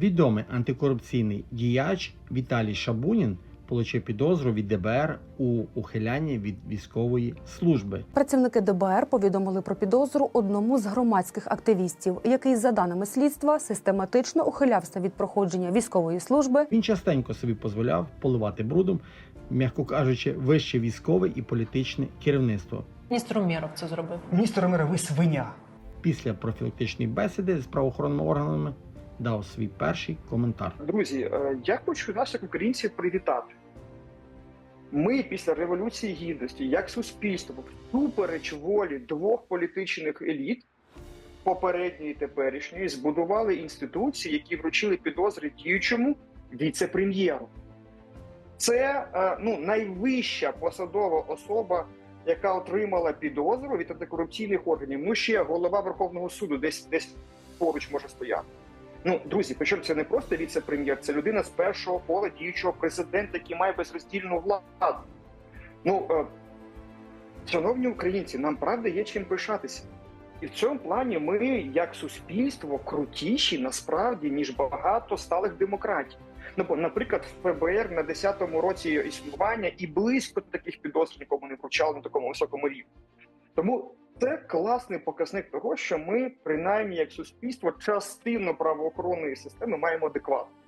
Відомий антикорупційний діяч Віталій Шабунін отримав підозру від ДБР у ухилянні від військової служби. Працівники ДБР повідомили про підозру одному з громадських активістів, який, за даними слідства, систематично ухилявся від проходження військової служби Він частенько собі дозволяв поливати брудом, м'яко кажучи, вище військове і політичне керівництво. Міністр Умєров це зробив. Міністр Мира, ви свиня. Після профілактичної бесіди з правоохоронними органами дав свій перший коментар. Друзі, е, я хочу наших українців привітати. Ми після Революції Гідності, як суспільство, всупереч волі двох політичних еліт, попередньої теперішньої, збудували інституції, які вручили підозри діючому віце-прем'єру. Це е, ну, найвища посадова особа, яка отримала підозру від антикорупційних органів. Ну ще голова Верховного суду десь десь поруч може стояти. Ну, друзі, причому це не просто віце-прем'єр, це людина з першого кола діючого президента, який має безроздільну владу. Ну, е, шановні українці, нам правда є чим пишатися. І в цьому плані ми, як суспільство, крутіші насправді, ніж багато сталих демократій. Ну, бо, наприклад, в ФБР на 10-му році існування і близько таких підозр нікому не вручали на такому високому рівні. Тому це класний показник того, що ми, принаймні, як суспільство, частину правоохоронної системи маємо адекватно.